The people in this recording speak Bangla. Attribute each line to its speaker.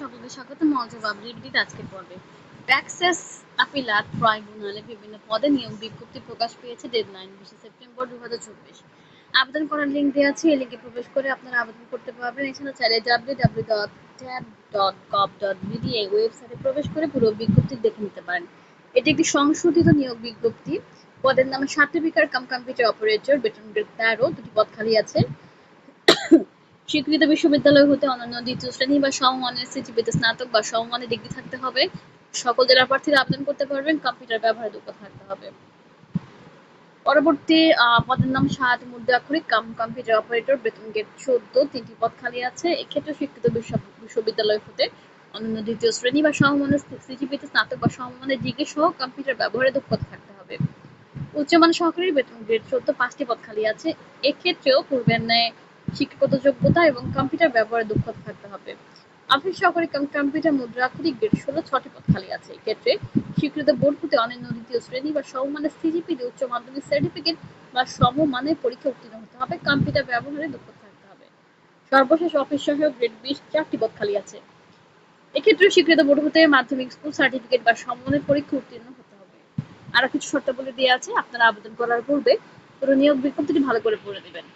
Speaker 1: সকলকে স্বাগত মজা আপডেট আজকের পর্বে। ব্যাকসেস আপিলাত ট্রাইব্যুনালে বিভিন্ন পদে নিয়োগ বিজ্ঞপ্তি প্রকাশ পেয়েছে ডেডলাইন বিশে সেপ্টেম্বর দু হাজার চব্বিশ। আবেদন করার লিঙ্ক দেওয়া আছে। এই লিঙ্কে প্রবেশ করে আপনারা আবেদন করতে পারবেন। এছাড়া চাইলে W W dot tab dot gov dot BD এই ওয়েবসাইটে প্রবেশ করে পুরো বিজ্ঞপ্তি দেখে নিতে পারেন। এটি একটি সংশোধিত নিয়োগ বিজ্ঞপ্তি। পদের নাম সার্টিফিকেট, কাম কম্পিউটার অপারেটর বেতন গ্রেড তেরো দুটি পদ খালি আছে। স্বীকৃত বিশ্ববিদ্যালয় হতে অনন্য দ্বিতীয় শ্রেণি বা সমমানের সিজিপিতে স্নাতক বা সমমানের ডিগ্রি থাকতে হবে। সকল জেলা প্রার্থীরা আবেদন করতে পারবেন, কম্পিউটার ব্যবহারে দক্ষ থাকতে হবে। পরবর্তী পদের নাম সাত মুদ্রাক্ষরিক কাম, কম্পিউটার অপারেটর, বেতন গেট চোদ্দ, তিনটি পদ খালি আছে। এক্ষেত্রে স্বীকৃত বিশ্ববিদ্যালয় হতে অনন্য দ্বিতীয় শ্রেণি বা সমমানের সিজিপিতে স্নাতক বা সমমানের ডিগ্রি সহ কম্পিউটার ব্যবহারে দক্ষতা থাকতে হবে। উচ্চমান সহকারী বেতন গ্রেড চোদ্দ, পাঁচটি পদ খালি আছে। এক্ষেত্রেও পূর্বের ন্যায় শিক্ষাগত যোগ্যতা এবং কম্পিউটার ব্যবহারে দক্ষতা থাকতে হবে। সহকারী কাম কম্পিউটার ষোলো, ছটি পদ খালি আছে। এক্ষেত্রে স্বীকৃত বোর্ড হতে দ্বিতীয় শ্রেণি বা সমমানের সিজিপি উচ্চ মাধ্যমিক সার্টিফিকেট বা সমমানের পরীক্ষা উত্তীর্ণ হতে হবে। কম্পিউটার থাকতে হবে। সর্বশেষ অফিস সহায়ক গ্রেড বিশ, চারটি পদ খালি আছে। এক্ষেত্রে স্বীকৃত বোর্ড হতে মাধ্যমিক স্কুল সার্টিফিকেট বা সমমানের পরীক্ষা উত্তীর্ণ হতে হবে। আরও কিছু শর্তাবলী দেওয়া আছে, আপনারা আবেদন করার পূর্বে পুরো নিয়োগ বিজ্ঞপ্তিটি ভালো করে পড়ে নেবেন।